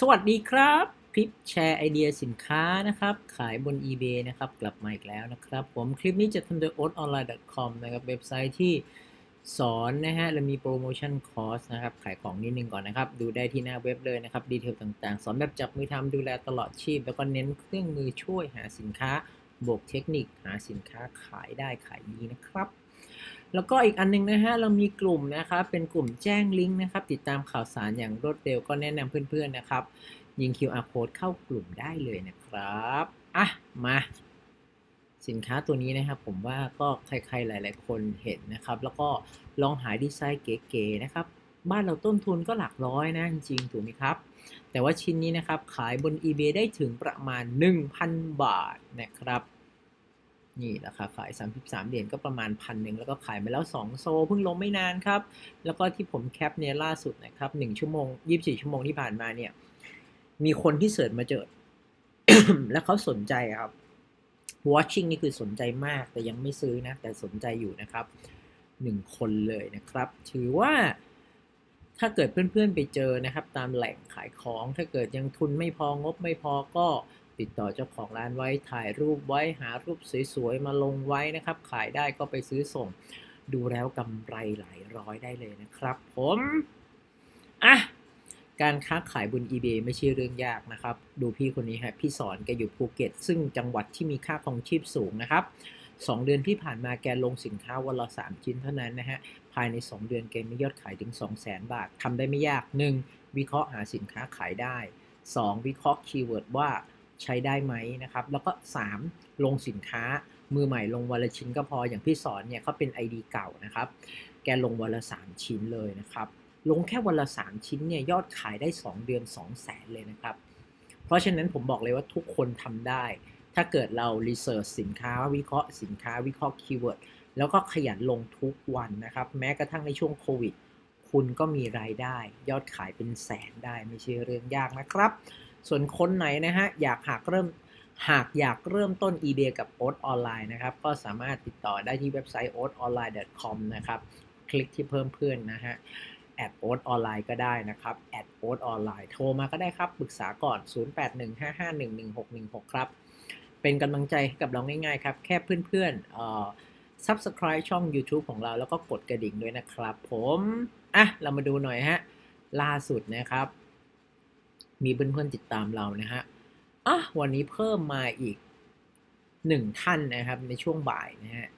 สวัสดีครับคลิปแชร์ไอเดียสินค้านะครับ ขายบน eBay นะครับ กลับมาอีกแล้วนะครับ ผมคลิปนี้จะทำโดย oatonline.com นะครับ เว็บไซต์ที่สอนนะฮะและมีโปรโมชั่นคอร์สนะครับ ขายของนิดนึงก่อนนะครับ ดูได้ที่หน้าเว็บเลยนะครับ ดีเทลต่างๆ สอนแบบจับมือทำดูแลตลอดชีพ แล้วก็เน้นเครื่องมือช่วยหาสินค้าบวกเทคนิคหาสินค้าขายได้ขายดีนะครับ แล้วก็อีกอันหนึงนะฮะเรามีกลุ่มนะครับเป็นกลุ่มแจ้งลิงก์นะครับ ติดตามข่าวสารอย่างรวดเร็วก็แนะนำเพื่อนๆนะครับ ยิง QR code เข้ากลุ่มได้เลยนะครับอะมาสินค้าตัวนี้นะครับผมว่าก็ใครๆหลาย ๆ คนเห็นนะครับ แล้วก็ลองหาดีไซน์เก๋ๆนะครับ บ้านเราต้นทุนก็หลักร้อยนะจริงๆถูกไหมครับ แต่ว่าชิ้นนี้นะครับขายบน eBay ได้ถึงประมาณ 1,000 บาทนะครับ นี่ราคาขาย 33 เหรียญก็ประมาณพันหนึ่งแล้วก็ขายไปแล้ว 2 โซเพิ่งลงไม่นานครับ แล้วก็ที่ผมแคปเนี่ยล่าสุดนะครับ 1 ชั่วโมง 24 ชั่วโมงที่ผ่านมาเนี่ย มีคนที่เสิร์ชมาเจอ แล้วเขาสนใจครับ watching นี่คือสนใจมากแต่ยังไม่ซื้อนะ แต่สนใจอยู่นะครับหนึ่งคนเลยนะครับ ถือว่าถ้าเกิดเพื่อนๆไปเจอนะครับ ตามแหล่งขายของถ้าเกิดยังทุนไม่พองบไม่พอก็ ติดต่อเจ้าของร้านไว้ถ่ายรูปไว้หารูปสวยๆมาลงไว้นะครับ ขายได้ก็ไปซื้อส่ง ดูแล้วกำไรหลายร้อยได้เลยนะครับผมอะการค้าขายบน eBay ไม่ใช่เรื่องยากนะครับ ดูพี่คนนี้ฮะพี่สอนแกอยู่ภูเก็ต ซึ่งจังหวัดที่มีค่าครองชีพสูงนะครับ 2 เดือนที่ผ่านมาแกลงสินค้าวันละ3ชิ้นเท่านั้นนะฮะ ภายใน 2 เดือนแกมียอดขายถึง 200,000 บาททำได้ไม่ยาก 1. วิเคราะห์หาสินค้าขายได้ 2. วิเคราะห์คีย์เวิร์ดว่า ใช้ได้ไหมนะครับ แล้วก็ 3. ลงสินค้ามือใหม่ลงวันละชิ้นก็พออย่างพี่สอนเนี่ยเขาเป็น ID เก่านะครับ แกลงวันละ 3 ชิ้นเลยนะครับ ลงแค่วันละ 3 ชิ้นเนี่ยยอดขายได้ 2 เดือน 2 0 0แสนเลยนะครับ เพราะฉะนั้นผมบอกเลยว่าทุกคนทำได้ ถ้าเกิดเรารีเสิร์ชสินค้าวิเคราะห์สินค้าวิเคราะห์คีย์เวิร์ดแล้วก็ขยันลงทุกวันนะครับ แม้กระทั่งในช่วงโควิด คุณก็มีรายได้ ยอดขายเป็นแสนได้ไม่ใช่เรื่องยากนะครับ ส่วนคนไหนนะฮะอยากหากเริ่มหากอยากเริ่มต้น eBay กับโอ๊ตออนไลน์นะครับ ก็สามารถติดต่อได้ที่เว็บไซต์ oatonline.com นะครับ คลิกที่เพิ่มเพื่อนนะฮะแอดโอ๊ตออนไลน์ก็ได้นะครับแอดโอ๊ตออนไลน์โทรมาก็ได้ครับ ปรึกษาก่อน 0815511616 ครับ เป็นกำลังใจให้กับเราง่ายๆครับ แค่เพื่อนๆเอ่อ subscribe ช่อง YouTube ของเราแล้วก็กดกระดิ่งด้วยนะครับ ผม อะ เรามาดูหน่อยฮะ ล่าสุดนะครับ มีเพื่อนๆติดตามเรานะฮะอะวันนี้เพิ่มมาอีกหนึ่งท่านนะครับ ในช่วงบ่ายนะฮะ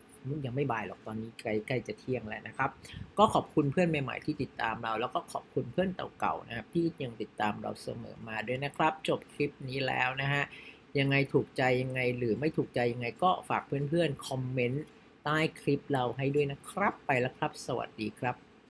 ยังไม่บ่ายหรอกตอนนี้ใกล้ใกล้จะเที่ยงแล้วนะครับ ก็ขอบคุณเพื่อนใหม่ ๆ ที่ติดตามเรา แล้วก็ขอบคุณเพื่อนเก่าๆนะครับ ที่ยังติดตามเราเสมอมาด้วยนะครับ จบคลิปนี้แล้วนะฮะยังไงถูกใจยังไงหรือไม่ถูกใจยังไงก็ฝากเพื่อนๆคอมเมนต์ใต้คลิปเราให้ด้วยนะครับ ไปแล้วครับ สวัสดีครับ